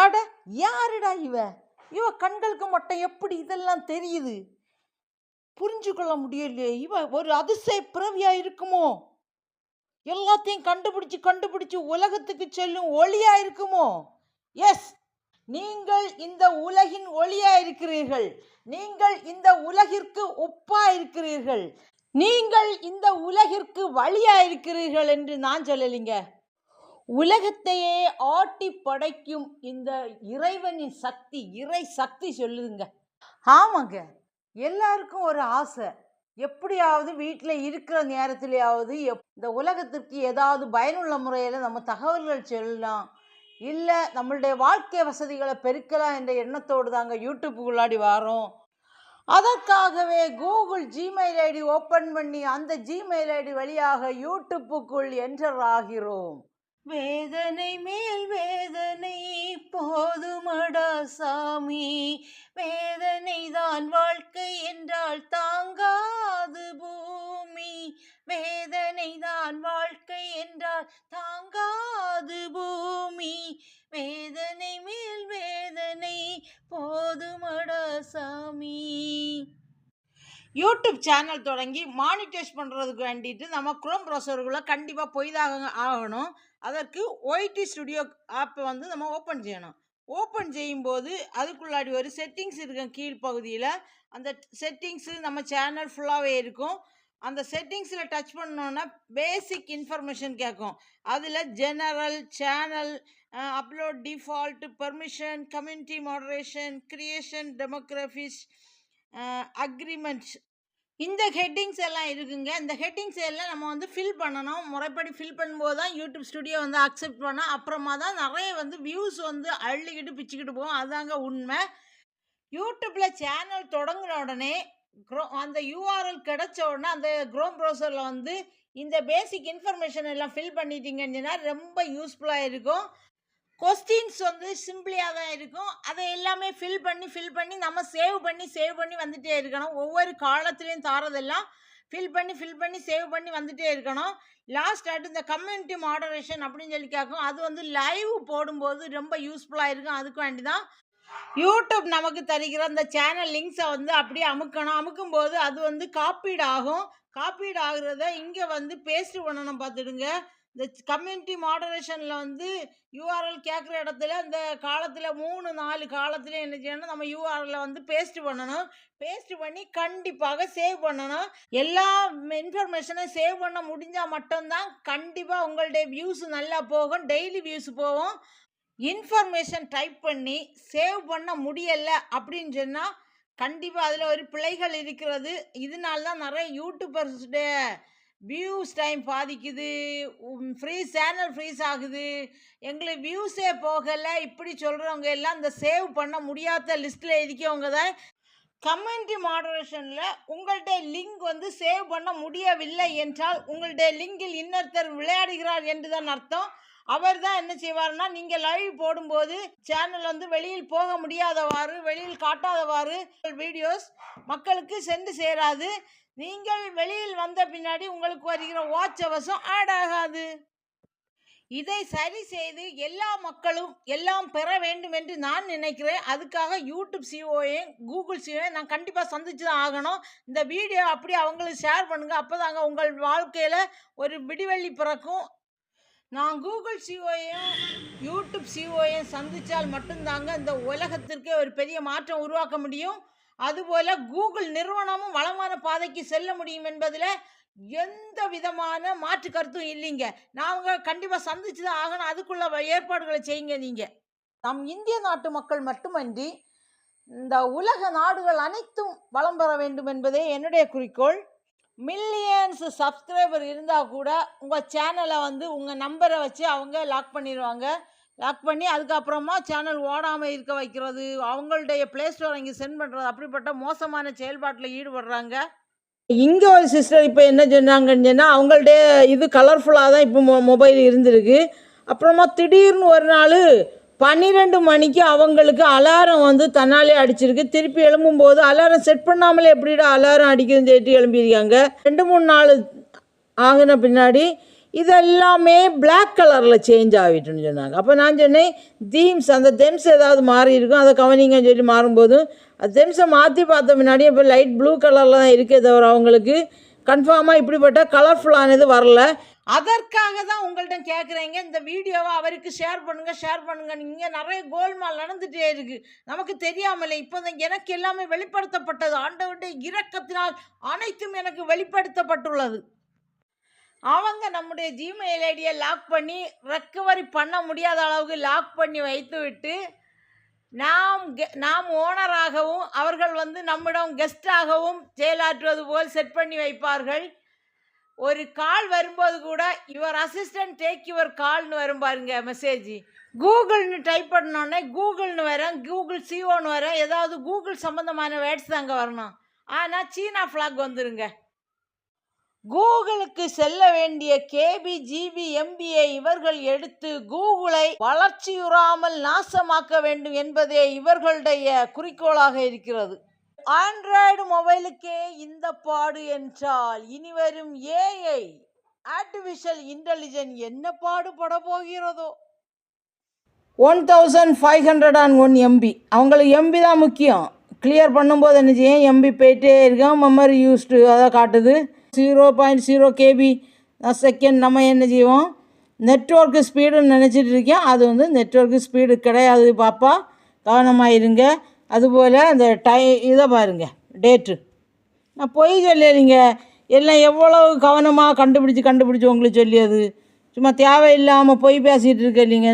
அட யாருடா இவ? இவ கண்களுக்கு மட்டும் எப்படி இதெல்லாம் தெரியுது? புரிஞ்சு கொள்ள முடியலையே இவ ஒரு அதிசய பிறவியா இருக்குமோ? எல்லாத்தையும் கண்டுபிடிச்சு கண்டுபிடிச்சு உலகத்துக்கு செல்லும் ஒளியா இருக்குமோ? எஸ் நீங்கள் இந்த உலகின் ஒளியா இருக்கிறீர்கள். நீங்கள் இந்த உலகிற்கு ஒப்பா இருக்கிறீர்கள். நீங்கள் இந்த உலகிற்கு வழியா இருக்கிறீர்கள் என்று நான் சொல்லலைங்க. உலகத்தையே ஆட்டி படைக்கும் இந்த இறைவனின் சக்தி இறை சக்தி சொல்லுதுங்க. ஆமாங்க. எல்லாருக்கும் ஒரு ஆசை. எப்படியாவது வீட்டில் இருக்கிற நேரத்திலேயாவது எப் இந்த உலகத்திற்கு ஏதாவது பயனுள்ள முறையில் நம்ம தகவல்கள் சொல்லலாம். இல்லை நம்மளுடைய வாழ்க்கை வசதிகளை பெருக்கலாம் என்ற எண்ணத்தோடு தாங்க யூடியூப்புக்குள்ளாடி வரோம். அதற்காகவே கூகுள் ஜிமெயில் ஐடி ஓப்பன் பண்ணி அந்த ஜிமெயில் ஐடி வழியாக யூடியூப்புக்குள் என்டர் ஆகிறோம். வேதனை மேல் வேதனை போதுமடா சாமி. வேதனை தான் வாழ்க்கை என்றால் தாங்காது பூமி. வேதனை தான் வாழ்க்கை என்றால் தாங்காது பூமி. வேதனை மேல் யூடியூப் சேனல் தொடங்கி மானிட்டைஸ் பண்ணுறதுக்கு வேண்டிட்டு நம்ம குரோம் ப்ரௌசருக்குள்ளே கண்டிப்பாக போய் தான் ஆகணும். அதற்கு ஒய்டி ஸ்டுடியோ ஆப்பை வந்து நம்ம ஓப்பன் செய்யணும். ஓப்பன் செய்யும்போது அதுக்குள்ளாடி ஒரு செட்டிங்ஸ் இருக்கும் கீழ்ப்பகுதியில் அந்த செட்டிங்ஸு நம்ம சேனல் ஃபுல்லாகவே இருக்கும். அந்த செட்டிங்ஸில் டச் பண்ணோன்னா பேசிக் இன்ஃபர்மேஷன் கேட்கும். அதில் general channel upload default permission community moderation creation demographics agreements இந்த ஹெட்டிங்ஸ் எல்லாம் இருக்குங்க. இந்த ஹெட்டிங்ஸ் எல்லாம் நம்ம வந்து ஃபில் பண்ணணும். முறைப்படி ஃபில் பண்ணும்போது தான் யூடியூப் ஸ்டுடியோ வந்து அக்செப்ட் பண்ணோம். அப்புறமா தான் நிறைய வந்து வியூஸ் வந்து அள்ளிக்கிட்டு பிச்சுக்கிட்டு போகும். அதாங்க உண்மை. யூடியூப்பில் சேனல் தொடங்கின உடனே க்ரோ அந்த யூஆர்எல் கிடச்ச உடனே அந்த க்ரோம் ப்ரௌசரில் வந்து இந்த பேசிக் இன்ஃபர்மேஷன் எல்லாம் ஃபில் பண்ணிட்டீங்கன்னா ரொம்ப யூஸ்ஃபுல்லாக இருக்கும். கொஸ்டின்ஸ் வந்து சிம்பிளியாக தான் இருக்கும். அதை எல்லாமே ஃபில் பண்ணி ஃபில் பண்ணி நம்ம சேவ் பண்ணி சேவ் பண்ணி வந்துகிட்டே இருக்கணும். ஒவ்வொரு காலத்துலேயும் தாரதெல்லாம் ஃபில் பண்ணி ஃபில் பண்ணி சேவ் பண்ணி வந்துகிட்டே இருக்கணும். லாஸ்ட் ஆட்டு இந்த கம்யூனிட்டி மாடரேஷன் அப்படின்னு சொல்லி கேட்கும். அது வந்து லைவ் போடும்போது ரொம்ப யூஸ்ஃபுல்லாக இருக்கும். அதுக்கு வேண்டி தான் யூடியூப் நமக்கு தருகிற அந்த சேனல் லிங்க்ஸை வந்து அப்படியே அமுக்கணும். அமுக்கும் போது அது வந்து காப்பீடு ஆகும். காப்பீடு ஆகுறத இங்கே வந்து பேஸ்ட் பண்ணணும் பார்த்துடுங்க. இந்த கம்யூனிட்டி மாடரேஷனில் வந்து யூஆர்எல் கேட்குற இடத்துல இந்த காலத்தில் மூணு நாலு காலத்தில் என்ன செய்யணும்? நம்ம யூஆர்எல்ல வந்து பேஸ்ட் பண்ணணும். பேஸ்ட் பண்ணி கண்டிப்பாக சேவ் பண்ணணும். எல்லா இன்ஃபர்மேஷனும் சேவ் பண்ண முடிஞ்சால் மட்டும்தான் கண்டிப்பாக உங்களுடைய வியூஸ் நல்லா போகும். டெய்லி வியூஸ் போகும். இன்ஃபர்மேஷன் டைப் பண்ணி சேவ் பண்ண முடியலை அப்படின்னு சொன்னால் கண்டிப்பாக அதில் ஒரு பிழைகள் இருக்கிறது. இதனால தான் நிறைய யூடியூபர்ஸுடைய வியூஸ் டைம் பாதிக்குது ஃப்ரீ சேனல் ஃப்ரீஸ் ஆகுது. எங்களுக்கு வியூஸே போகலை இப்படி சொல்கிறவங்க எல்லாம் இந்த சேவ் பண்ண முடியாத லிஸ்ட்டில் இருக்கவங்க தான் கம்யூனிட்டி மாடரேஷனில் உங்கள்கிட்ட லிங்க் வந்து சேவ் பண்ண முடியவில்லை என்றால் உங்கள்கிட்ட லிங்கில் இன்னொருத்தர் விளையாடுகிறார் என்று தான் அர்த்தம். அவர் தான் என்ன செய்வார்னா நீங்கள் லைவ் போடும்போது சேனல் வந்து வெளியில் போக முடியாதவாறு வெளியில் காட்டாதவாறு வீடியோஸ் மக்களுக்கு சென்று சேராது. நீங்கள் வெளியில் வந்த பின்னாடி உங்களுக்கு வருகிற வாட்ச் அவசம் ஆட் ஆகாது. இதை சரி செய்து எல்லா மக்களும் எல்லாம் பெற வேண்டும் என்று நான் நினைக்கிறேன். அதுக்காக யூடியூப் சிஓயும் கூகுள் சிஓயும் நான் கண்டிப்பாக சந்திச்சு தான் ஆகணும். இந்த வீடியோ அப்படி அவங்களுக்கு ஷேர் பண்ணுங்கள் அப்போ தாங்க உங்கள் வாழ்க்கையில் ஒரு விடிவெள்ளி பிறக்கும். நான் கூகுள் சிஓயையும் யூடியூப் சிஓயையும் சந்தித்தால் மட்டும்தாங்க இந்த உலகத்திற்கே ஒரு பெரிய மாற்றம் உருவாக்க முடியும். அதுபோல் கூகுள் நிறுவனமும் வளமான பாதைக்கு செல்ல முடியும் என்பதில் எந்த விதமான மாற்று கருத்தும் இல்லைங்க. நாங்கள் கண்டிப்பாக சந்திச்சு தான் ஆகணும். அதுக்குள்ள ஏற்பாடுகளை செய்யுங்க நீங்கள் நம் இந்திய நாட்டு மக்கள் மட்டுமன்றி இந்த உலக நாடுகள் அனைத்தும் வளம் பெற வேண்டும் என்பதே என்னுடைய குறிக்கோள். மில்லியன்ஸ் சப்ஸ்கிரைபர் இருந்தால் கூட உங்கள் சேனலை வந்து உங்கள் நம்பரை வச்சு அவங்க லாக் பண்ணிடுவாங்க லாக் பண்ணி அதுக்கப்புறமா சேனல் ஓடாமல் இருக்க வைக்கிறது அவங்களுடைய ப்ளே ஸ்டோர் இங்கே சென்ட் பண்ணுறது அப்படிப்பட்ட மோசமான செயல்பாட்டில் ஈடுபடுறாங்க. இங்கே ஒரு சிஸ்டர் இப்போ என்ன சொன்னாங்கன்னு சொன்னால் அவங்கள்ட்ட இது கலர்ஃபுல்லாக தான் இப்போ மொ மொபைல் இருந்திருக்கு. அப்புறமா திடீர்னு ஒரு நாள் பன்னிரெண்டு மணிக்கு அவங்களுக்கு அலாரம் வந்து தன்னாலே அடிச்சிருக்கு. திருப்பி எழும்பும்போது அலாரம் செட் பண்ணாமலே எப்படிடா அலாரம் அடிக்குதுன்னு சொல்லிட்டு எழும்பியிருக்காங்க. ரெண்டு மூணு நாள் ஆகின பின்னாடி இதெல்லாமே பிளாக் கலரில் சேஞ்ச் ஆகிட்டுன்னு சொன்னாங்க. அப்போ நான் சொன்னேன் தீம்ஸ் அந்த தெம்ஸ் ஏதாவது மாறி இருக்கும். அதை கவனிங்கன்னு சொல்லி மாறும்போதும் அது தெம்ஸை மாற்றி பார்த்த முன்னாடி இப்போ லைட் ப்ளூ கலரில் தான் இருக்கே தவிர அவங்களுக்கு கன்ஃபார்மாக இப்படிப்பட்ட கலர்ஃபுல்லானது வரல. அதற்காக தான் உங்கள்கிட்ட கேட்குறேங்க இந்த வீடியோவை அவருக்கு ஷேர் பண்ணுங்கள் ஷேர் பண்ணுங்கள் இங்கே நிறைய கோல்மால் நடந்துகிட்டே இருக்குது நமக்கு தெரியாமலே இப்போ தான் எனக்கு எல்லாமே வெளிப்படுத்தப்பட்டது. ஆண்டவருடைய இரக்கத்தினால் அனைத்தும் எனக்கு வெளிப்படுத்தப்பட்டுள்ளது. அவங்க நம்முடைய ஜிமெயில் ஐடியை லாக் பண்ணி ரெக்கவரி பண்ண முடியாத அளவுக்கு லாக் பண்ணி வைத்துவிட்டு நாம் கெ- நாம் ஓனராகவும் அவர்கள் வந்து நம்மிடம் கெஸ்டாகவும் செயலாற்றுவது போல் செட் பண்ணி வைப்பார்கள். ஒரு கால் வரும்போது கூட யுவர் அசிஸ்டன்ட் டேக் யுவர் கால்னு வரும் பாருங்க மெசேஜ் கூகுள்னு டைப் பண்ணோடனே கூகுள்னு வரேன் கூகுள் சிஓன்னு வரேன் ஏதாவது கூகுள் சம்மந்தமான வேர்ட்ஸ் தாங்க வரணும். ஆனால் சீனா ஃப்ளாக் வந்துருங்க. கூகுளுக்கு செல்ல வேண்டிய கேபி ஜிபி எம்பிஏ இவர்கள் எடுத்து கூகுளை வளர்ச்சியுறாமல் நாசமாக்க வேண்டும் என்பதே இவர்களுடைய குறிக்கோளாக இருக்கிறது. ஆண்ட்ராய்டு மொபைலுக்கே இந்த பாடு என்றால் இனிவரும் ஏஐ ஆர்டிஃபிஷியல் இன்டெலிஜென்ட் என்ன பாடுபட போகிறதோ? One thousand five hundred and one MB அவங்களுக்கு எம்பி தான் முக்கியம். கிளியர் பண்ணும்போது என்ன செய்யும்? எம்பி போயிட்டே இருக்கோம். மெமரி யூஸ்டு அதை காட்டுது. Zero point zero KB second நம்ம என்ன செய்வோம்? நெட்ஒர்க்கு ஸ்பீடுன்னு நினச்சிட்டு இருக்கேன். அது வந்து நெட்ஒர்க்கு ஸ்பீடு கிடையாது பாப்பா. கவனமாக இருங்க. அதுபோல் அந்த டை இதை பாருங்க டேட்டு நான் பொய் சொல்லலைங்க. எல்லாம் எவ்வளவு கவனமாக கண்டுபிடிச்சி கண்டுபிடிச்சி உங்களுக்கு சொல்லியது? சும்மா தேவையில்லாமல் பொய் பேசிகிட்டு இருக்க இல்லைங்க.